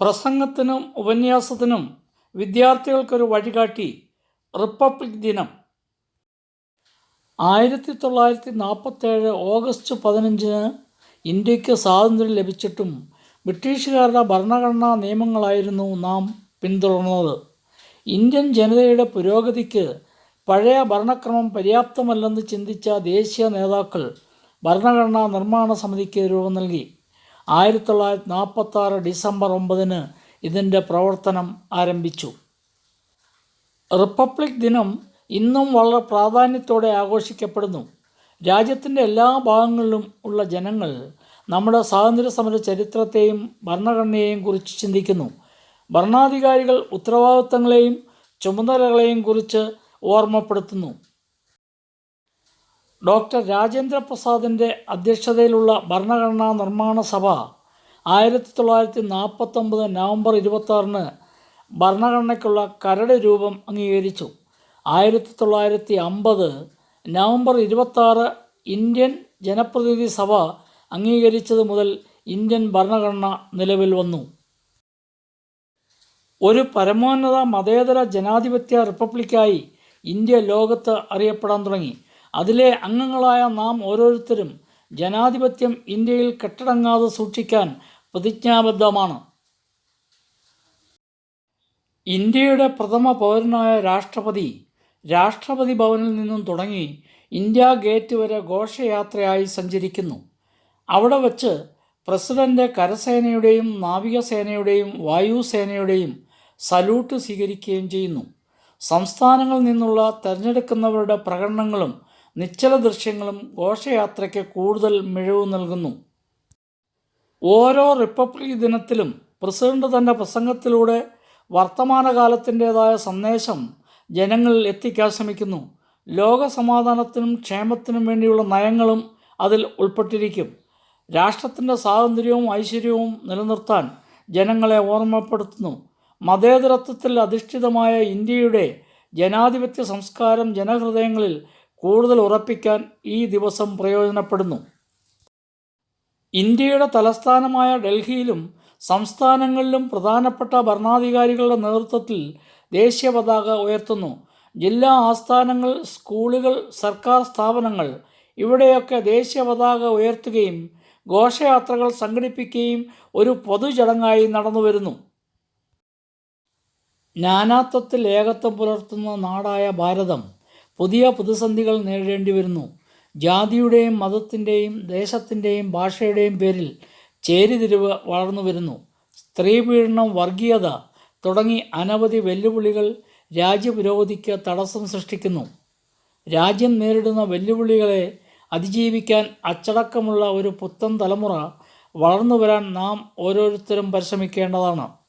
പ്രസംഗത്തിനും ഉപന്യാസത്തിനും വിദ്യാർത്ഥികൾക്കൊരു വഴികാട്ടി റിപ്പബ്ലിക് ദിനം. ആയിരത്തി തൊള്ളായിരത്തി നാൽപ്പത്തേഴ് ഓഗസ്റ്റ് പതിനഞ്ചിന് ഇന്ത്യയ്ക്ക് സ്വാതന്ത്ര്യം ലഭിച്ചിട്ടും ബ്രിട്ടീഷുകാരുടെ ഭരണഘടനാ നിയമങ്ങളായിരുന്നു നാം പിന്തുടർന്നത്. ഇന്ത്യൻ ജനതയുടെ പുരോഗതിക്ക് പഴയ ഭരണക്രമം പര്യാപ്തമല്ലെന്ന് ചിന്തിച്ച ദേശീയ നേതാക്കൾ ഭരണഘടനാ നിർമ്മാണ സമിതിക്ക് രൂപം നൽകി. ആയിരത്തി തൊള്ളായിരത്തി നാൽപ്പത്താറ് ഡിസംബർ ഒമ്പതിന് ഇതിന്റെ പ്രവർത്തനം ആരംഭിച്ചു. റിപ്പബ്ലിക് ദിനം ഇന്നും വളരെ പ്രാധാന്യത്തോടെ ആഘോഷിക്കപ്പെടുന്നു. രാജ്യത്തിന്റെ എല്ലാ ഭാഗങ്ങളിലും ഉള്ള ജനങ്ങൾ നമ്മുടെ സ്വാതന്ത്ര്യ സമര ചരിത്രത്തെയും ഭരണഘടനയെയും കുറിച്ച് ചിന്തിക്കുന്നു. ഭരണാധികാരികൾ ഉത്തരവാദിത്തങ്ങളെയും ചുമതലകളെയും കുറിച്ച് ഓർമ്മപ്പെടുത്തുന്നു. ഡോക്ടർ രാജേന്ദ്ര പ്രസാദിന്റെ അധ്യക്ഷതയിലുള്ള ഭരണഘടനാ നിർമ്മാണ സഭ ആയിരത്തി തൊള്ളായിരത്തി നാൽപ്പത്തൊമ്പത് നവംബർ ഇരുപത്താറിന് ഭരണഘടനയ്ക്കുള്ള കരട് രൂപം അംഗീകരിച്ചു. ആയിരത്തി തൊള്ളായിരത്തി അമ്പത് നവംബർ ഇരുപത്താറ് ഇന്ത്യൻ ജനപ്രതിനിധി സഭ അംഗീകരിച്ചത് മുതൽ ഇന്ത്യൻ ഭരണഘടന നിലവിൽ വന്നു. ഒരു പരമോന്നത മതേതര ജനാധിപത്യ റിപ്പബ്ലിക്കായി ഇന്ത്യ ലോകത്ത് അറിയപ്പെടാൻ തുടങ്ങി. അതിലെ അംഗങ്ങളായ നാം ഓരോരുത്തരും ജനാധിപത്യം ഇന്ത്യയിൽ കെട്ടടങ്ങാതെ സൂക്ഷിക്കാൻ പ്രതിജ്ഞാബദ്ധമാണ്. ഇന്ത്യയുടെ പ്രഥമ പൗരനായ രാഷ്ട്രപതി രാഷ്ട്രപതി ഭവനിൽ നിന്നും തുടങ്ങി ഇന്ത്യ ഗേറ്റ് വരെ ഘോഷയാത്രയായി സഞ്ചരിക്കുന്നു. അവിടെ വച്ച് പ്രസിഡന്റ് കരസേനയുടെയും നാവികസേനയുടെയും വായുസേനയുടെയും സല്യൂട്ട് സ്വീകരിക്കുകയും ചെയ്യുന്നു. സംസ്ഥാനങ്ങളിൽ നിന്നുള്ള തിരഞ്ഞെടുക്കുന്നവരുടെ പ്രകടനങ്ങളും നിശ്ചല ദൃശ്യങ്ങളും ഘോഷയാത്രയ്ക്ക് കൂടുതൽ മിഴിവ് നൽകുന്നു. ഓരോ റിപ്പബ്ലിക് ദിനത്തിലും പ്രസിഡന്റ് തന്റെ പ്രസംഗത്തിലൂടെ വർത്തമാനകാലത്തിന്റെതായ സന്ദേശം ജനങ്ങളിൽ എത്തിക്കാൻ ശ്രമിക്കുന്നു. ലോക സമാധാനത്തിനും ക്ഷേമത്തിനും വേണ്ടിയുള്ള നയങ്ങളും അതിൽ ഉൾപ്പെട്ടിരിക്കും. രാഷ്ട്രത്തിന്റെ സ്വാതന്ത്ര്യവും ഐശ്വര്യവും നിലനിർത്താൻ ജനങ്ങളെ ഓർമ്മപ്പെടുത്തുന്നു. മതേതരത്വത്തിൽ അധിഷ്ഠിതമായ ഇന്ത്യയുടെ ജനാധിപത്യ സംസ്കാരം ജനഹൃദയങ്ങളിൽ കൂടുതൽ ഉറപ്പിക്കാൻ ഈ ദിവസം പ്രയോജനപ്പെടുന്നു. ഇന്ത്യയുടെ തലസ്ഥാനമായ ഡൽഹിയിലും സംസ്ഥാനങ്ങളിലും പ്രധാനപ്പെട്ട ഭരണാധികാരികളുടെ നേതൃത്വത്തിൽ ദേശീയ പതാക ഉയർത്തുന്നു. ജില്ലാ ആസ്ഥാനങ്ങൾ സ്കൂളുകൾ സർക്കാർ സ്ഥാപനങ്ങൾ ഇവിടെയൊക്കെ ദേശീയ പതാക ഉയർത്തുകയും ഘോഷയാത്രകൾ സംഘടിപ്പിക്കുകയും ഒരു പൊതുചടങ്ങായി നടന്നു വരുന്നു. നാനാത്വത്തിൽ ഏകത്വം പുലർത്തുന്ന നാടായ ഭാരതം. പുതിയ പ്രതിസന്ധികൾ നേരിടേണ്ടി വരുന്നു. ജാതിയുടെയും മതത്തിന്റെയും ദേശത്തിന്റെയും ഭാഷയുടെയും പേരിൽ ചേരിതിരിവ് വളർന്നു വരുന്നു. സ്ത്രീപീഡനം വർഗീയത തുടങ്ങി അനവധി വെല്ലുവിളികൾ രാജ്യപുരോഗതിക്ക് തടസ്സം സൃഷ്ടിക്കുന്നു. രാജ്യം നേരിടുന്ന വെല്ലുവിളികളെ അതിജീവിക്കാൻ അച്ചടക്കമുള്ള ഒരു പുത്തൻ തലമുറ വളർന്നു വരാൻ നാം ഓരോരുത്തരും പരിശ്രമിക്കേണ്ടതാണ്.